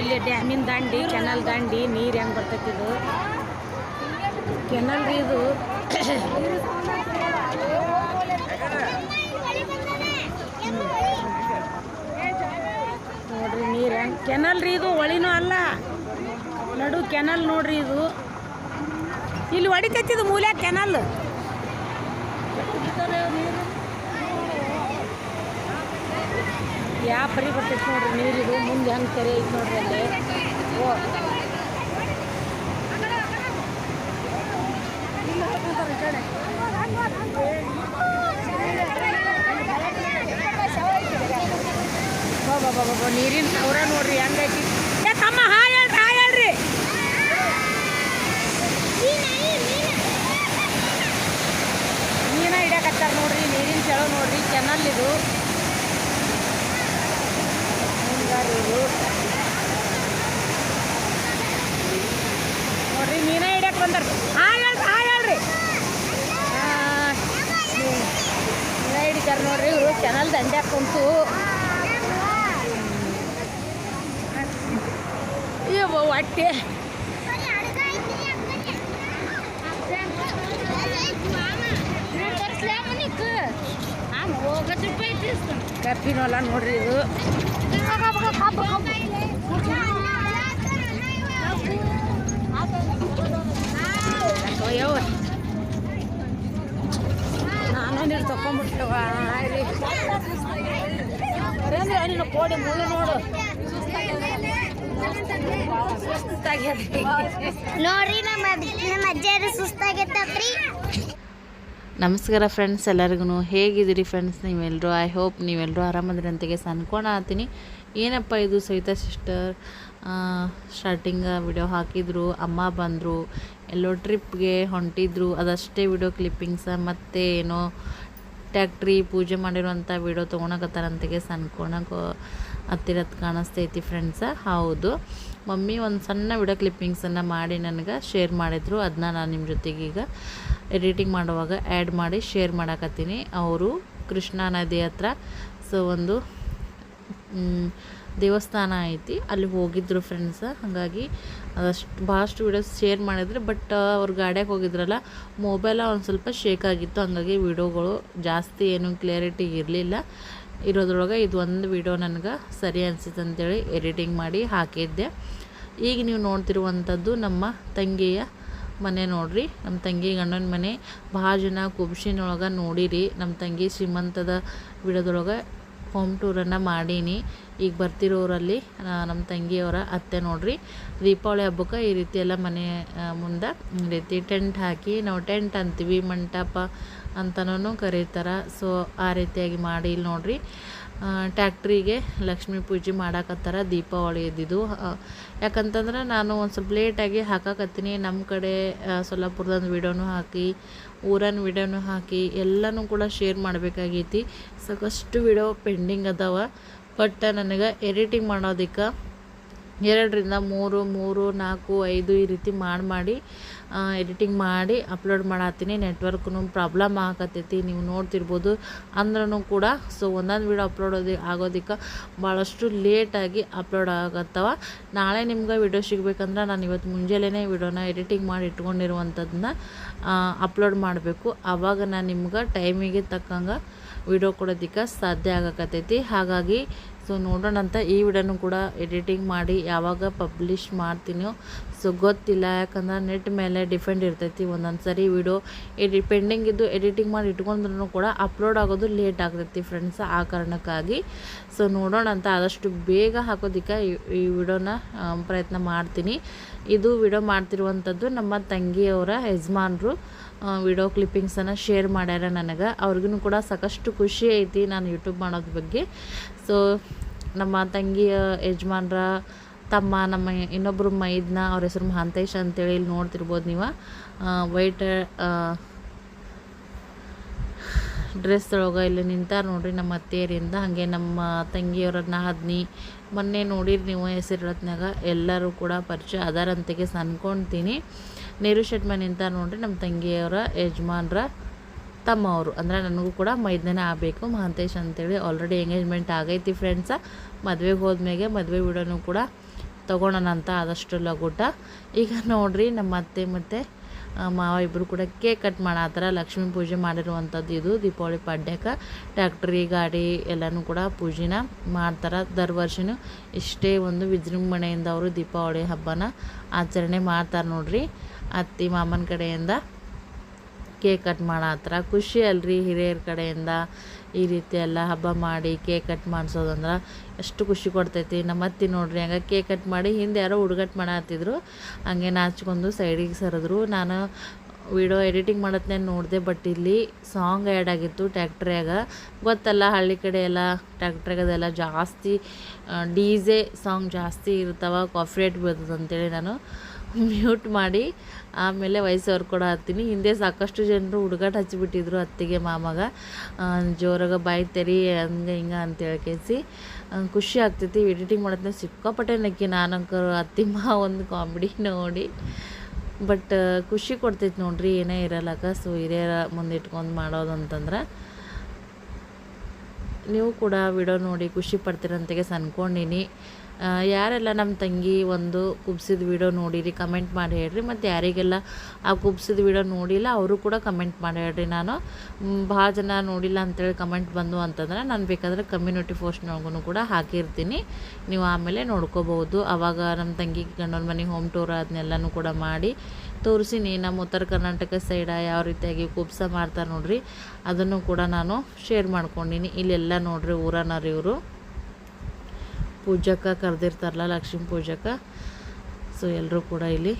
ಇಲ್ಲಿ ಡ್ಯಾಮಿನ ದಂಡಿ, ಕೆನಲ್ ದಂಡಿ, ನೀರು ಹೆಂಗೆ ಬರ್ತೈತಿ ಇದು? ಕೆನಲ್ ಇದು. ನೋಡ್ರಿ ನೀರು ಹೆಂಗ್ ಕೆನಲ್ ರೀ ಇದು ಹೊಳಿನೂ ಅಲ್ಲ. ನಡು ಕೆನಲ್ ನೋಡ್ರಿ ಇದು. ಇಲ್ಲಿ ಹೊಡಿತೈತಿ ಇದು ಮೂಲ ಕೆನಲ್. ಯಾವ ಪರಿ ಬರ್ತೈತೆ ನೋಡ್ರಿ, ನೀರಿದು, ಮುಂದೆ ಹೆಂಗೆ ಕೆರೆ ಐತೆ ನೋಡ್ರಿ ಅಲ್ಲಿ. ಓ. ಬಾಬಾ ನೀರಿನ ಸೌರ ನೋಡ್ರಿ ಹೆಂಗೈತಿ ತಮ್ಮ ಹಾ ಹೇಳ್ರಿ ಹಾ ಹೇಳ್ರಿ. ಮೀನ ಹಿಡಿಯಕತ್ತಾರ ನೋಡ್ರಿ, ನೀರಿನ ಚಳ ನೋಡ್ರಿ, ಕೆನಲ್ ಇದು. ಇದು ನೋಡ್ರಿ ಮೀನ ಹಿಡಿಯಕ್ ಬಂದಾರ. ಹಾಯ್ ಹೇಳ್ರಿ ಹಾಯ್ ಹೇಳ್ರಿ. ಮೀನ ಹಿಡಿತಾರೆ ನೋಡ್ರಿ ಇವರು ಕೆನಲ್ ದಂಡ್ಯಾಗ ಕುಂತು. ಇವು ಹೊಟ್ಟೆ. ಕಪ್ಪಿನೊಲ ನೋಡ್ರಿ ಇದು ಅಯ್ಯವ್ವ ನಾನು ನೀರು ತಕೊಂಡ್ಬಿಟ್ಟವ ಅಂದ್ರೆ ನಿನ್ನ ಕೋಡಿ ಮುಳ್ಳು ನೋಡು ಸುಸ್ತಾಗ್ಯದ ನೋಡ್ರಿ ನಮ್ಮ ನಮ್ಮ ಅಜ್ಜಿಯರು ಸುಸ್ತಾಗೈತಪ್ರಿ ನಮಸ್ಕಾರ ಫ್ರೆಂಡ್ಸ್ ಎಲ್ಲರಿಗೂ ಹೇಗಿದ್ದೀರಿ ಫ್ರೆಂಡ್ಸ್ ನೀವೆಲ್ಲರೂ ಐ ಹೋಪ್ ನೀವೆಲ್ಲರೂ ಆರಾಮದ್ರಿ ಅಂತೆಗೆ ಆತೀನಿ. ಏನಪ್ಪ ಇದು ಸವಿತಾ ಸಿಸ್ಟರ್ ಸ್ಟಾರ್ಟಿಂಗ್ ವಿಡಿಯೋ ಹಾಕಿದ್ರು, ಅಮ್ಮ ಬಂದರು, ಎಲ್ಲೋ ಟ್ರಿಪ್ಗೆ ಹೊಂಟಿದ್ರು, ಅದಷ್ಟೇ ವಿಡಿಯೋ ಕ್ಲಿಪ್ಪಿಂಗ್ಸ ಮತ್ತು ಏನೋ ಟ್ಯಾಕ್ಟ್ರಿ ಪೂಜೆ ಮಾಡಿರುವಂಥ ವಿಡಿಯೋ ತೊಗೊಳಕತ್ತಾರಂತೆಗೆ ಅನ್ಕೊಳಕ್ಕೆ ಹತ್ತಿರದ ಕಾಣಿಸ್ತೈತಿ ಫ್ರೆಂಡ್ಸ ಹೌದು. ಮಮ್ಮಿ ಒಂದು ಸಣ್ಣ ವಿಡಿಯೋ ಕ್ಲಿಪ್ಪಿಂಗ್ಸನ್ನು ಮಾಡಿ ನನಗೆ ಶೇರ್ ಮಾಡಿದರು. ಅದನ್ನ ನಾನು ನಿಮ್ಮ ಜೊತೆಗೆ ಈಗ ಎಡಿಟಿಂಗ್ ಮಾಡುವಾಗ ಆ್ಯಡ್ ಮಾಡಿ ಶೇರ್ ಮಾಡಕತ್ತೀನಿ. ಅವರು ಕೃಷ್ಣಾ ನದಿ ಹತ್ರ. ಸೊ ಒಂದು ದೇವಸ್ಥಾನ ಐತಿ. ಅಲ್ಲಿ ಹೋಗಿದ್ರು ಫ್ರೆಂಡ್ಸ್ ಹಾಗಾಗಿ ಅದಷ್ಟು, ಭಾಳಷ್ಟು ವೀಡಿಯೋಸ್ ಶೇರ್ ಮಾಡಿದ್ರು. ಬಟ್ ಅವ್ರು ಗಾಡ್ಯಾಗ ಹೋಗಿದ್ರಲ್ಲ ಮೊಬೈಲ ಒಂದು ಸ್ವಲ್ಪ ಶೇಕ್ ಆಗಿತ್ತು. ಹಂಗಾಗಿ ವಿಡಿಯೋಗಳು ಜಾಸ್ತಿ ಏನು ಕ್ಲಿಯರಿಟಿ ಇರಲಿಲ್ಲ. ಇರೋದ್ರೊಳಗೆ ಇದು ಒಂದು ವಿಡಿಯೋ ನನಗೆ ಸರಿ ಅನಿಸಿತು ಅಂತೇಳಿ ಎಡಿಟಿಂಗ್ ಮಾಡಿ ಹಾಕಿದ್ದೆ. ಈಗ ನೀವು ನೋಡ್ತಿರುವಂಥದ್ದು ನಮ್ಮ ತಂಗಿಯ ಮನೆ ನೋಡ್ರಿ. ನಮ್ಮ ತಂಗಿ ಗಂಡನ ಮನೆ. ಭಾಳ ಜನ ಕುಬ್ಸಿನೊಳಗೆ ನೋಡಿರಿ. ನಮ್ಮ ತಂಗಿ ಶ್ರೀಮಂತದ ಬಿಡದೊಳಗೆ ಹೋಮ್ ಟೂರನ್ನು ಮಾಡೀನಿ. ಈಗ ಬರ್ತಿರೋರಲ್ಲಿ ನಮ್ಮ ತಂಗಿಯವರ ಅತ್ತೆ ನೋಡ್ರಿ. ದೀಪಾವಳಿ ಹಬ್ಬಕ್ಕೆ ಈ ರೀತಿ ಎಲ್ಲ ಮನೆ ಮುಂದೆ ಈ ರೀತಿ ಟೆಂಟ್ ಹಾಕಿ ನಾವು ಟೆಂಟ್ ಅಂತೀವಿ. ಮಂಟಪ ಅಂತನೂ ಕರೀತಾರೆ. ಸೊ ಆ ರೀತಿಯಾಗಿ ಮಾಡಿ ಇಲ್ಲಿ ನೋಡ್ರಿ. ಟ್ಯಾಕ್ಟ್ರಿಗೆ ಲಕ್ಷ್ಮೀ ಪೂಜೆ ಮಾಡಾಕತ್ತಾರ ದೀಪಾವಳಿ ಇದ್ದಿದ್ದು. ಯಾಕಂತಂದ್ರೆ ನಾನು ಒಂದು ಸ್ವಲ್ಪ ಲೇಟಾಗಿ ಹಾಕಾಕತ್ತೀನಿ. ನಮ್ಮ ಕಡೆ ಸೊಲ್ಲಾಪುರದೊಂದು ವಿಡಿಯೋನು ಹಾಕಿ, ಊರನ್ ವಿಡಿಯೋನು ಹಾಕಿ ಎಲ್ಲನೂ ಕೂಡ ಶೇರ್ ಮಾಡಬೇಕಾಗೈತಿ. ಸಾಕಷ್ಟು ವಿಡಿಯೋ ಪೆಂಡಿಂಗ್ ಅದಾವ. ಬಟ್ ನನಗೆ ಎಡಿಟಿಂಗ್ ಮಾಡೋದಕ್ಕೆ ಎರಡರಿಂದ ಮೂರು ಮೂರು, ನಾಲ್ಕು, ಐದು ಈ ರೀತಿ ಮಾಡಿ ಮಾಡಿ ಎಡಿಟಿಂಗ್ ಮಾಡಿ ಅಪ್ಲೋಡ್ ಮಾಡತ್ತೀನಿ. ನೆಟ್ವರ್ಕ್ನು ಪ್ರಾಬ್ಲಮ್ ಆಗತ್ತೈತಿ ನೀವು ನೋಡ್ತಿರ್ಬೋದು. ಅಂದ್ರೂ ಕೂಡ ಸೊ ಒಂದೊಂದು ವೀಡಿಯೋ ಅಪ್ಲೋಡ್ ಆಗೋದಕ್ಕೆ ಭಾಳಷ್ಟು ಲೇಟಾಗಿ ಅಪ್ಲೋಡ್ ಆಗತ್ತವ. ನಾಳೆ ನಿಮ್ಗೆ ವಿಡಿಯೋ ಸಿಗ್ಬೇಕಂದ್ರೆ ನಾನು ಇವತ್ತು ಮುಂಜಾನೆ ವಿಡಿಯೋನ ಎಡಿಟಿಂಗ್ ಮಾಡಿ ಇಟ್ಕೊಂಡಿರುವಂಥದ್ದನ್ನ ಅಪ್ಲೋಡ್ ಮಾಡಬೇಕು. ಆವಾಗ ನಾನು ನಿಮ್ಗೆ ಟೈಮಿಗೆ ತಕ್ಕಂಗೆ ವಿಡಿಯೋ ಕೊಡೋದಕ್ಕೆ ಸಾಧ್ಯ ಆಗಕತ್ತೈತಿ. ಹಾಗಾಗಿ ಸೊ ನೋಡೋಣ ಅಂತ ಈ ವಿಡಿಯೋನು ಕೂಡ ಎಡಿಟಿಂಗ್ ಮಾಡಿ ಯಾವಾಗ ಪಬ್ಲಿಷ್ ಮಾಡ್ತೀನೋ. ಸೊ ಗೊತ್ತಿಲ್ಲ, ಯಾಕಂದ್ರೆ ನೆಟ್ ಮೇಲೆ ಡಿಪೆಂಡ್ ಇರ್ತೈತಿ. ಒಂದೊಂದು ಸರಿ ವಿಡಿಯೋ ಎಡಿ ಪೆಂಡಿಂಗ್ ಇದ್ದು ಎಡಿಟಿಂಗ್ ಮಾಡಿ ಇಟ್ಕೊಂಡ್ರೂ ಕೂಡ ಅಪ್ಲೋಡ್ ಆಗೋದು ಲೇಟ್ ಆಗ್ತೈತಿ ಫ್ರೆಂಡ್ಸ್ ಆ ಕಾರಣಕ್ಕಾಗಿ. ಸೊ ನೋಡೋಣ ಅಂತ ಆದಷ್ಟು ಬೇಗ ಹಾಕೋದಕ್ಕೆ ಈ- ವಿಡಿಯೋನ ಪ್ರಯತ್ನ ಮಾಡ್ತೀನಿ. ಇದು ವಿಡಿಯೋ ಮಾಡ್ತಿರುವಂಥದ್ದು ನಮ್ಮ ತಂಗಿಯವರ ಯಜಮಾನ್ರು. ವಿಡಿಯೋ ಕ್ಲಿಪ್ಪಿಂಗ್ಸನ್ನು ಶೇರ್ ಮಾಡ್ಯಾರ ನನಗೆ. ಅವ್ರಿಗೂ ಕೂಡ ಸಾಕಷ್ಟು ಖುಷಿ ಐತಿ ನಾನು ಯೂಟ್ಯೂಬ್ ಮಾಡೋದ್ರ ಬಗ್ಗೆ. ಸೊ ನಮ್ಮ ತಂಗಿಯ ಯಜಮಾನ್ರ, ತಮ್ಮ, ನಮ್ಮ ಇನ್ನೊಬ್ಬರು ಮೈದ್ನ, ಅವ್ರ ಹೆಸರು ಮಹಾಂತೇಶ್ ಅಂತೇಳಿ ಇಲ್ಲಿ ನೋಡ್ತಿರ್ಬೋದು ನೀವು. ವೈಟ್ ಡ್ರೆಸ್ ಒಳಗೆ ಇಲ್ಲಿ ನಿಂತಾರ ನೋಡ್ರಿ ನಮ್ಮ ಅತ್ತೆಯರಿಂದ. ಹಾಗೆ ನಮ್ಮ ತಂಗಿಯವರನ್ನ ಹದ್ನಿ, ಮೊನ್ನೆ ನೋಡಿರಿ ನೀವು ಹೆಸರಿಡತ್ನಾಗ ಎಲ್ಲರೂ ಕೂಡ ಪರಿಚಯ ಅದಾರಂತೆಗೆ ಅನ್ಕೊಳ್ತೀನಿ ನೀರು ಶೆಟ್ಮನ್ ಅಂತ ನೋಡ್ರಿ ನಮ್ಮ ತಂಗಿಯವರ ಯಜಮಾನ್ರ ತಮ್ಮವರು. ಅಂದರೆ ನನಗೂ ಕೂಡ ಮೈದಾನ ಆಗಬೇಕು, ಮಹಾಂತೇಶ್ ಅಂತೇಳಿ ಆಲ್ರೆಡಿ ಎಂಗೇಜ್ಮೆಂಟ್ ಆಗೈತಿ ಫ್ರೆಂಡ್ಸ ಮದುವೆಗೆ ಹೋದ್ಮೇಲೆ ಮದುವೆ ವಿಡಿಯೋನು ಕೂಡ ತೊಗೊಳೋಣ ಅಂತ ಆದಷ್ಟು ಲಗೂಟ ಈಗ ನೋಡ್ರಿ ನಮ್ಮ ಅತ್ತೆ ಮತ್ತು ಮಾವ ಇಬ್ಬರು ಕೂಡ ಕೇಕ್ ಕಟ್ ಮಾಡತ್ತಾರ ಲಕ್ಷ್ಮೀ ಪೂಜೆ ಮಾಡಿರುವಂಥದ್ದು ಇದು ದೀಪಾವಳಿ ಪಾಡ್ಯಕ್ಕೆ ಟ್ಯಾಕ್ಟ್ರಿ ಗಾಡಿ ಎಲ್ಲನೂ ಕೂಡ ಪೂಜೆನ ಮಾಡ್ತಾರೆ. ದರ್ ವರ್ಷನೂ ಇಷ್ಟೇ ಒಂದು ವಿಜೃಂಭಣೆಯಿಂದ ಅವರು ದೀಪಾವಳಿ ಹಬ್ಬನ ಆಚರಣೆ ಮಾಡ್ತಾರೆ ನೋಡ್ರಿ. ಅತ್ತಿ ಮಾಮನ ಕಡೆಯಿಂದ ಕೇಕ್ ಕಟ್ ಮಾಡತ್ತಾರ ಖುಷಿ ಅಲ್ರಿ ಹಿರಿಯರ ಕಡೆಯಿಂದ ಈ ರೀತಿ ಎಲ್ಲ ಹಬ್ಬ ಮಾಡಿ ಕೇಕ್ ಕಟ್ ಮಾಡಿಸೋದಂದ್ರೆ ಎಷ್ಟು ಖುಷಿ ಕೊಡ್ತೈತಿ. ನಮ್ಮ ಅತ್ತಿ ನೋಡ್ರಿ ಹಂಗೆ ಕೇಕ್ ಕಟ್ ಮಾಡಿ ಹಿಂದೆ ಯಾರೋ ಹುಡುಗಟ್ಟು ಮಾಡತ್ತಿದ್ರು ಹಂಗೆ ನಾಚ್ಕೊಂಡು ಸೈಡಿಗೆ ಸರಿದ್ರು. ನಾನು ವಿಡಿಯೋ ಎಡಿಟಿಂಗ್ ಮಾಡತ್ನೇ ನೋಡಿದೆ, ಬಟ್ ಇಲ್ಲಿ ಸಾಂಗ್ ಆ್ಯಡ್ ಆಗಿತ್ತು ಟ್ಯಾಕ್ಟ್ರ್ಯಾಗ. ಗೊತ್ತಲ್ಲ ಹಳ್ಳಿ ಕಡೆ ಎಲ್ಲ ಟ್ಯಾಕ್ಟ್ರಿಯಾಗದೆಲ್ಲ ಜಾಸ್ತಿ ಡಿ ಜೆ ಸಾಂಗ್ ಜಾಸ್ತಿ ಇರ್ತಾವ, ಕಾಫ್ರೇಟ್ ಬೀಳ್ತದೆ ಅಂತೇಳಿ ನಾನು ಮ್ಯೂಟ್ ಮಾಡಿ ಆಮೇಲೆ ವಯಸ್ಸವ್ರು ಕೂಡ ಹತ್ತೀನಿ. ಹಿಂದೆ ಸಾಕಷ್ಟು ಜನರು ಹುಡುಗಾಟ ಹಚ್ಚಿಬಿಟ್ಟಿದ್ರು ಅತ್ತಿಗೆ ಮಾಮಗ. ಜೋರಾಗ ಬಾಯಿ ತೆರಿ ಹಂಗೆ ಹಿಂಗೆ ಅಂತ ಹೇಳ್ಕೇಸಿ ಖುಷಿ ಆಗ್ತೈತಿ ಎಡಿಟಿಂಗ್ ಮಾಡತ್ತೆ ಸಿಕ್ಕಾಪಟ್ಟೆ ನಕ್ಕಿ ನಾನಂಕರು ಅತ್ತಿಮ್ಮ ಒಂದು ಕಾಮಿಡಿ ನೋಡಿ. ಬಟ್ ಖುಷಿ ಕೊಡ್ತೈತಿ ನೋಡ್ರಿ ಏನೇ ಇರಲ್ಲಕ್ಕ ಸೊ ಹಿರಿಯರ ಮುಂದೆ ಇಟ್ಕೊಂಡು ಮಾಡೋದು ಅಂತಂದ್ರೆ ನೀವು ಕೂಡ ವಿಡಿಯೋ ನೋಡಿ ಖುಷಿ ಪಡ್ತೀರಂತೆಗೆ ಅನ್ಕೊಂಡೀನಿ ಆ, ಯಾರೆಲ್ಲ ನಮ್ಮ ತಂಗಿ ಒಂದು ಕುಬ್ಸಿದ ವಿಡಿಯೋ ನೋಡಿರಿ ಕಮೆಂಟ್ ಮಾಡಿ ಹೇಳ್ರಿ. ಮತ್ತು ಯಾರಿಗೆಲ್ಲ ಆ ಕುಬ್ಸಿದ ವಿಡಿಯೋ ನೋಡಿಲ್ಲ, ಅವರು ಕೂಡ ಕಮೆಂಟ್ ಮಾಡಿ ಹೇಳ್ರಿ. ನಾನು ಭಾಳ ಜನ ನೋಡಿಲ್ಲ ಅಂತೇಳಿ ಕಮೆಂಟ್ ಬಂದು ಅಂತಂದ್ರೆ ನಾನು ಬೇಕಾದರೆ ಕಮ್ಯುನಿಟಿ ಪೋಸ್ಟ್ನೊಳಗೂ ಕೂಡ ಹಾಕಿರ್ತೀನಿ. ನೀವು ಆಮೇಲೆ ನೋಡ್ಕೋಬೋದು ಆವಾಗ ನಮ್ಮ ತಂಗಿ ಗಂಡನ ಮನೆ ಹೋಮ್ ಟೂರ್ ಅದನ್ನೆಲ್ಲನೂ ಕೂಡ ಮಾಡಿ ತೋರಿಸಿನಿ ನಮ್ಮ ಉತ್ತರ ಕರ್ನಾಟಕ ಸೈಡ ಯಾವ ರೀತಿಯಾಗಿ ಕುಬ್ಸ ಮಾಡ್ತಾರೆ ನೋಡಿರಿ, ಅದನ್ನು ಕೂಡ ನಾನು ಶೇರ್ ಮಾಡ್ಕೊಂಡಿನಿ. ಇಲ್ಲೆಲ್ಲ ನೋಡಿರಿ ಊರನವ್ರು ಇವರು. ಪೂಜಕ್ಕೆ ಕರೆದಿರ್ತಾರಲ್ಲ, ಲಕ್ಷ್ಮೀ ಪೂಜಕ್ಕೆ ಸೊ ಎಲ್ಲರೂ ಕೂಡ ಇಲ್ಲಿ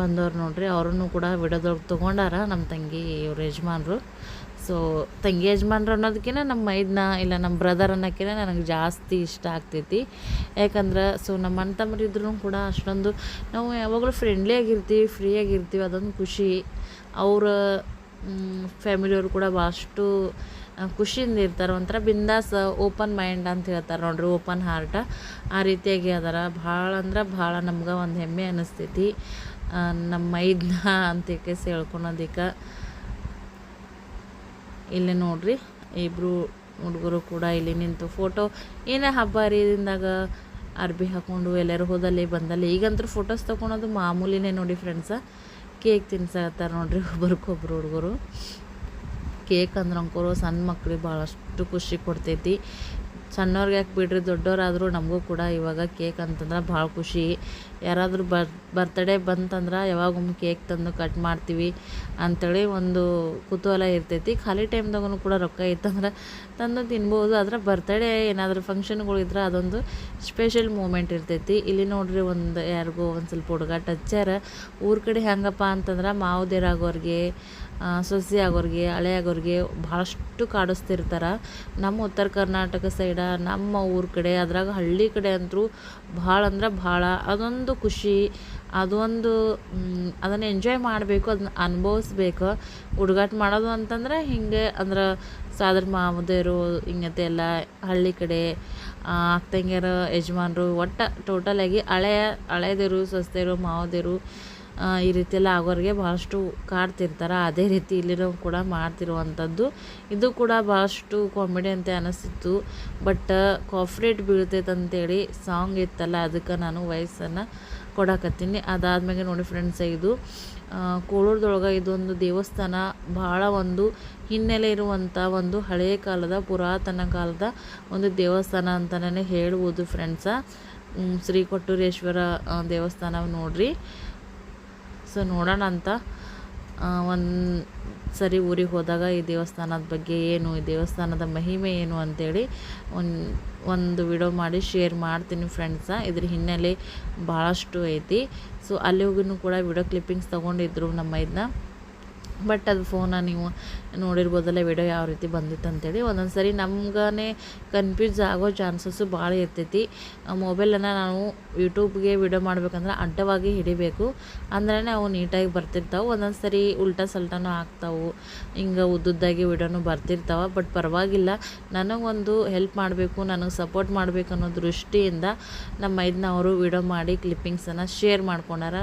ಬಂದವ್ರು ನೋಡ್ರಿ. ಅವ್ರೂ ಕೂಡ ವಿಡಿಯೋದೊಳಗೆ ತೊಗೊಂಡಾರ ನಮ್ಮ ತಂಗಿ ಇವ್ರ ಯಜಮಾನ್ರು. ಸೊ ತಂಗಿ ಯಜಮಾನ್ರು ಅನ್ನೋದಕ್ಕಿಂತ ನಮ್ಮ ಮೈದ್ನ ಇಲ್ಲ ನಮ್ಮ ಬ್ರದರ್ ಅನ್ನೋಕ್ಕಿಂತ ನನಗೆ ಜಾಸ್ತಿ ಇಷ್ಟ ಆಗ್ತೈತಿ. ಯಾಕಂದ್ರೆ ಸೊ ನಮ್ಮ ಅಣ್ಣ ತಮ್ಮರಿದ್ರೂ ಕೂಡ ಅಷ್ಟೊಂದು ನಾವು ಯಾವಾಗಲೂ ಫ್ರೆಂಡ್ಲಿ ಆಗಿರ್ತೀವಿ ಫ್ರೀ ಆಗಿರ್ತೀವಿ, ಅದೊಂದು ಖುಷಿ. ಅವರ ಫ್ಯಾಮಿಲಿಯವರು ಕೂಡ ಭಾಳಷ್ಟು ಖುಷಿಯಿಂದ ಇರ್ತಾರೆ. ಒಂಥರ ಬಿಂದಾಸ್, ಓಪನ್ ಮೈಂಡ್ ಅಂತ ಹೇಳ್ತಾರೆ ನೋಡ್ರಿ, ಓಪನ್ ಹಾರ್ಟ್ ಆ ರೀತಿಯಾಗಿ ಅದಾರ. ಭಾಳ ಅಂದ್ರೆ ಭಾಳ ನಮ್ಗೆ ಒಂದು ಹೆಮ್ಮೆ ಅನ್ನಿಸ್ತೈತಿ ನಮ್ಮ ಮೈದ್ನ ಅಂತ ಹೇಳ್ಕೊಳೋದಕ್ಕೆ ಇಲ್ಲಿ ನೋಡ್ರಿ ಇಬ್ಬರು ಹುಡುಗರು ಕೂಡ ಇಲ್ಲಿ ನಿಂತು ಫೋಟೋ ಏನೇ ಹಬ್ಬ ಹರಿದಿಂದಾಗ ಅರ್ಬಿ ಹಾಕ್ಕೊಂಡು ಎಲ್ಲರೂ ಹೋದಲ್ಲಿ, ಬಂದಲ್ಲಿ, ಈಗಂತೂ ಫೋಟೋಸ್ ತೊಗೊಳೋದು ಮಾಮೂಲಿನೇ ನೋಡಿ ಫ್ರೆಂಡ್ಸ ಕೇಕ್ ತಿನ್ಸತ್ತಾರ ನೋಡ್ರಿ ಒಬ್ರಿಗೊಬ್ರು ಹುಡುಗರು. ಕೇಕ್ ಅಂದ್ರೆ ಅಂಕೋರು ಸಣ್ಣ ಮಕ್ಳಿಗೆ ಭಾಳಷ್ಟು ಖುಷಿ ಕೊಡ್ತೈತಿ. ಸಣ್ಣವ್ರಿಗೆ ಯಾಕೆ ಬಿಡ್ರಿ, ದೊಡ್ಡವರಾದರೂ ನಮಗೂ ಕೂಡ ಇವಾಗ ಕೇಕ್ ಅಂತಂದ್ರೆ ಭಾಳ ಖುಷಿ. ಯಾರಾದರೂ ಬರ್ ಬರ್ತಡೇ ಬಂತಂದ್ರೆ ಯಾವಾಗೊಮ್ಮೆ ಕೇಕ್ ತಂದು ಕಟ್ ಮಾಡ್ತೀವಿ ಅಂಥೇಳಿ ಒಂದು ಕುತೂಹಲ ಇರ್ತೈತಿ. ಖಾಲಿ ಟೈಮ್ದಾಗೂ ಕೂಡ ರೊಕ್ಕ ಇತ್ತಂದ್ರೆ ತಂದು ತಿನ್ಬೋದು. ಆದ್ರೆ ಬರ್ತಡೇ ಏನಾದರೂ ಫಂಕ್ಷನ್ಗಳು ಇದ್ರೆ ಅದೊಂದು ಸ್ಪೆಷಲ್ ಮೂಮೆಂಟ್ ಇರ್ತೈತಿ. ಇಲ್ಲಿ ನೋಡ್ರಿ ಒಂದು, ಯಾರಿಗೂ ಒಂದು ಸ್ವಲ್ಪ ಹುಡುಗ ಟಚ್ಚಾರ ಊರ ಕಡೆ ಹೆಂಗಪ್ಪ ಅಂತಂದ್ರೆ ಮಾವುದೇರಾಗೋರಿಗೆ ಸೊಸೆ ಆಗೋರಿಗೆ ಹಳೆ ಆಗೋರಿಗೆ ಭಾಳಷ್ಟು ಕಾಡಿಸ್ತಿರ್ತಾರೆ. ನಮ್ಮ ಉತ್ತರ ಕರ್ನಾಟಕ ಸೈಡ, ನಮ್ಮ ಊರ ಕಡೆ, ಅದ್ರಾಗ ಹಳ್ಳಿ ಕಡೆ ಅಂತೂ ಭಾಳ ಅಂದ್ರೆ ಭಾಳ. ಅದೊಂದು ಖುಷಿ, ಅದೊಂದು ಅದನ್ನು ಎಂಜಾಯ್ ಮಾಡಬೇಕು ಅದನ್ನ ಅನುಭವಿಸ್ಬೇಕು. ಹುಡುಗಾಟ ಮಾಡೋದು ಅಂತಂದ್ರೆ ಹಿಂಗೆ ಅಂದ್ರೆ ಸಾದ್ರ ಮಾಮದೇರು, ಹಿಂಗತೆ ಎಲ್ಲ ಹಳ್ಳಿ ಕಡೆ ಅಕ್ಕ ತಂಗಿಯರು ಯಜಮಾನರು ಒಟ್ಟು ಟೋಟಲಾಗಿ ಹಳೆಯ, ಹಳೆಯದೇರು ಸೊಸೆಯರು ಮಾವದೇರು ಈ ರೀತಿ ಎಲ್ಲ ಆಗೋರಿಗೆ ಭಾಳಷ್ಟು ಕಾಡ್ತಿರ್ತಾರೆ. ಅದೇ ರೀತಿ ಇಲ್ಲಿರೋ ಕೂಡ ಮಾಡ್ತಿರುವಂಥದ್ದು. ಇದು ಕೂಡ ಭಾಳಷ್ಟು ಕಾಮಿಡಿ ಅಂತ ಅನಿಸ್ತಿತ್ತು. ಬಟ್ ಕಾಫ್ರೇಟ್ ಬೀಳ್ತೈತೆ ಅಂತೇಳಿ ಸಾಂಗ್ ಇತ್ತಲ್ಲ, ಅದಕ್ಕೆ ನಾನು ವಯಸ್ಸನ್ನು ಕೊಡಕತ್ತೀನಿ. ಅದಾದಮೇಲೆ ನೋಡಿ ಫ್ರೆಂಡ್ಸ್ ಇದು ಕೋಳೂರದೊಳಗೆ ಇದೊಂದು ದೇವಸ್ಥಾನ ಭಾಳ ಒಂದು ಹಿನ್ನೆಲೆ ಇರುವಂಥ ಒಂದು ಹಳೆಯ ಕಾಲದ, ಪುರಾತನ ಕಾಲದ ಒಂದು ದೇವಸ್ಥಾನ ಅಂತಲೇ ಹೇಳ್ಬೋದು ಫ್ರೆಂಡ್ಸ ಶ್ರೀ ಕೊಟ್ಟೂರೇಶ್ವರ ದೇವಸ್ಥಾನ ನೋಡ್ರಿ. ಸೊ ನೋಡೋಣ ಅಂತ. ಒಂದು ಸರಿ ಊರಿಗೆ ಹೋದಾಗ ಈ ದೇವಸ್ಥಾನದ ಬಗ್ಗೆ ಏನು, ಈ ದೇವಸ್ಥಾನದ ಮಹಿಮೆ ಏನು ಅಂತೇಳಿ ಒಂದು ಒಂದು ವಿಡಿಯೋ ಮಾಡಿ ಶೇರ್ ಮಾಡ್ತೀನಿ ಫ್ರೆಂಡ್ಸ ಇದ್ರ ಹಿನ್ನೆಲೆ ಭಾಳಷ್ಟು ಐತಿ. ಸೊ ಅಲ್ಲಿ ಹೋಗಿನೂ ಕೂಡ ವಿಡಿಯೋ ಕ್ಲಿಪ್ಪಿಂಗ್ಸ್ ತೊಗೊಂಡಿದ್ರು ನಮ್ಮ ಇದನ್ನ ಬಟ್ ಅದು ಫೋನ ನೀವು ನೋಡಿರ್ಬೋದಲ್ಲ ವಿಡಿಯೋ ಯಾವ ರೀತಿ ಬಂದಿತ್ತು ಅಂತೇಳಿ. ಒಂದೊಂದು ಸರಿ ನಮ್ಗೇ ಕನ್ಫ್ಯೂಸ್ ಆಗೋ ಚಾನ್ಸಸ್ಸು ಭಾಳ ಇರ್ತೈತಿ. ಮೊಬೈಲನ್ನು ನಾವು ಯೂಟ್ಯೂಬ್ಗೆ ವಿಡಿಯೋ ಮಾಡ್ಬೇಕಂದ್ರೆ ಅಡ್ಡವಾಗಿ ಹಿಡಿಬೇಕು. ಅಂದ್ರೆ ಅವು ನೀಟಾಗಿ ಬರ್ತಿರ್ತಾವೆ. ಒಂದೊಂದು ಸರಿ ಉಲ್ಟಾ ಸಲ್ಟಾನು ಆಗ್ತಾವೆ. ಹಿಂಗೆ ಉದ್ದುದ್ದಾಗಿ ವಿಡಿಯೋನು ಬರ್ತಿರ್ತಾವೆ. ಬಟ್ ಪರವಾಗಿಲ್ಲ. ನನಗೊಂದು ಹೆಲ್ಪ್ ಮಾಡಬೇಕು, ನನಗೆ ಸಪೋರ್ಟ್ ಮಾಡಬೇಕು ಅನ್ನೋ ದೃಷ್ಟಿಯಿಂದ ನಮ್ಮ ಇದನ್ನ ಅವರು ವಿಡಿಯೋ ಮಾಡಿ ಕ್ಲಿಪ್ಪಿಂಗ್ಸನ್ನು ಶೇರ್ ಮಾಡ್ಕೊಂಡಾರ.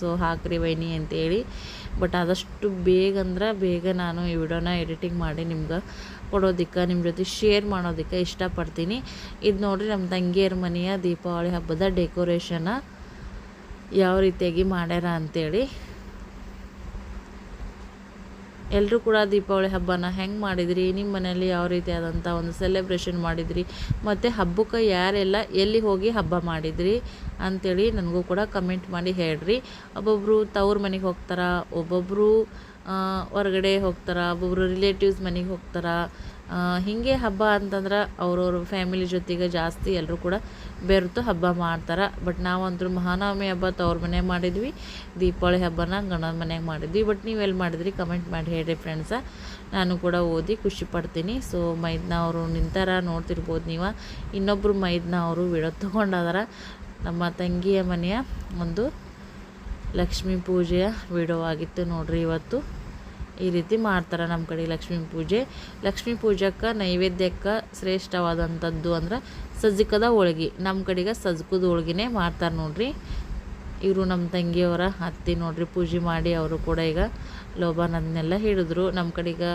ಸೊ ಹಾಕ್ರಿ ವೈನಿ ಅಂತೇಳಿ. ಬಟ್ ಆದಷ್ಟು ಬೇಗ ಅಂದ್ರೆ ಬೇಗ ನಾನು ಈ ವಿಡಿಯೋನ ಎಡಿಟಿಂಗ್ ಮಾಡಿ ನಿಮ್ಗೆ ಕೊಡೋದಕ್ಕೆ ನಿಮ್ಮ ಜೊತೆ ಶೇರ್ ಮಾಡೋದಕ್ಕೆ ಇಷ್ಟಪಡ್ತೀನಿ. ಇದು ನೋಡಿರಿ ನಮ್ಮ ತಂಗಿಯರ ಮನೆಯ ದೀಪಾವಳಿ ಹಬ್ಬದ ಡೆಕೋರೇಷನ ಯಾವ ರೀತಿಯಾಗಿ ಮಾಡ್ಯಾರ ಅಂತೇಳಿ. ಎಲ್ಲರೂ ಕೂಡ ದೀಪಾವಳಿ ಹಬ್ಬನ ಹೆಂಗೆ ಮಾಡಿದ್ರಿ? ನಿಮ್ಮ ಮನೆಯಲ್ಲಿ ಯಾವ ರೀತಿ ಆದಂಥ ಒಂದು ಸೆಲೆಬ್ರೇಷನ್ ಮಾಡಿದ್ರಿ? ಮತ್ತು ಹಬ್ಬಕ್ಕೆ ಯಾರೆಲ್ಲ ಎಲ್ಲಿ ಹೋಗಿ ಹಬ್ಬ ಮಾಡಿದ್ರಿ ಅಂಥೇಳಿ ನನಗೂ ಕೂಡ ಕಮೆಂಟ್ ಮಾಡಿ ಹೇಳ್ರಿ. ಒಬ್ಬೊಬ್ಬರು ತವ್ರ ಮನೆಗೆ ಹೋಗ್ತಾರ? ಒಬ್ಬೊಬ್ಬರು ಹೊರಗಡೆ ಹೋಗ್ತಾರೆ ಒಬ್ಬೊಬ್ರು ರಿಲೇಟಿವ್ಸ್ ಮನೆಗೆ ಹೋಗ್ತಾರ ಹೀಗೆ ಹಬ್ಬ ಅಂತಂದ್ರೆ ಅವ್ರವ್ರ ಫ್ಯಾಮಿಲಿ ಜೊತೆಗೆ ಜಾಸ್ತಿ ಎಲ್ಲರೂ ಕೂಡ ಬೆರೆತು ಹಬ್ಬ ಮಾಡ್ತಾರೆ. ಬಟ್ ನಾವಂತೂ ಮಹಾನವಮಿ ಹಬ್ಬ ತವ್ರ ಮನೆ ಮಾಡಿದ್ವಿ, ದೀಪಾವಳಿ ಹಬ್ಬನ ಗಂಡನ ಮನೆಗೆ ಮಾಡಿದ್ವಿ. ಬಟ್ ನೀವು ಎಲ್ಲಿ ಮಾಡಿದ್ರಿ? ಕಮೆಂಟ್ ಮಾಡಿ ಹೇಳ್ರಿ ಫ್ರೆಂಡ್ಸ ನಾನು ಕೂಡ ಓದಿ ಖುಷಿ ಪಡ್ತೀನಿ. ಸೊ ಮೈದ್ನ ಅವರು ನಿಂತಾರ, ನೋಡ್ತಿರ್ಬೋದು ನೀವು. ಇನ್ನೊಬ್ಬರು ಮೈದ್ನ ಅವರು ವಿಡಿಯೋ ತೊಗೊಂಡದಾರ. ನಮ್ಮ ತಂಗಿಯ ಮನೆಯ ಒಂದು ಲಕ್ಷ್ಮೀ ಪೂಜೆಯ ವಿಡಿಯೋ ಆಗಿತ್ತು ನೋಡ್ರಿ ಇವತ್ತು. ಈ ರೀತಿ ಮಾಡ್ತಾರೆ ನಮ್ಮ ಕಡೆ ಲಕ್ಷ್ಮೀ ಪೂಜೆ. ಲಕ್ಷ್ಮೀ ಪೂಜಕ್ಕೆ ನೈವೇದ್ಯಕ್ಕೆ ಶ್ರೇಷ್ಠವಾದಂಥದ್ದು ಅಂದ್ರೆ ಸಜ್ಜಿಕದ ಹೋಳ್ಗೆ. ನಮ್ಮ ಕಡೆಗೆ ಸಜ್ಕದ ಹೋಳ್ಗಿನೇ ಮಾಡ್ತಾರೆ ನೋಡ್ರಿ. ಇವರು ನಮ್ಮ ತಂಗಿಯವರ ಹತ್ತಿ ನೋಡ್ರಿ ಪೂಜೆ ಮಾಡಿ ಅವರು ಕೂಡ ಈಗ ಲೋಬಾನದನ್ನೆಲ್ಲ ಹಿಡಿದ್ರು. ನಮ್ಮ ಕಡೆಗೆ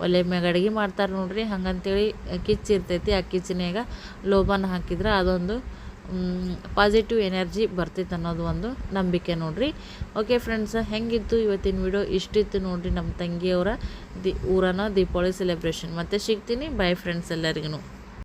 ಒಲೆ ಮ್ಯಾಗ ಅಡುಗೆ ಮಾಡ್ತಾರೆ ನೋಡ್ರಿ. ಹಂಗಂತೇಳಿ ಕಿಚ್ಚಿರ್ತೈತಿ ಆ ಕಿಚ್ಚಿನಾಗ ಲೋಬಾನ ಹಾಕಿದ್ರೆ ಅದೊಂದು ಪಾಸಿಟಿವ್ ಎನರ್ಜಿ ಬರ್ತೈತೆ ಅನ್ನೋದು ಒಂದು ನಂಬಿಕೆ ನೋಡ್ರಿ. ಓಕೆ ಫ್ರೆಂಡ್ಸ್ ಹೆಂಗಿತ್ತು ಇವತ್ತಿನ ವಿಡಿಯೋ ಇಷ್ಟಿತ್ತು ನೋಡ್ರಿ ನಮ್ಮ ತಂಗಿಯವರ ದಿ ಊರನ ದೀಪಾವಳಿ ಸೆಲೆಬ್ರೇಷನ್ ಮತ್ತೆ ಸಿಗ್ತೀನಿ. ಬಾಯ್ ಫ್ರೆಂಡ್ಸ್ ಎಲ್ಲರಿಗೂ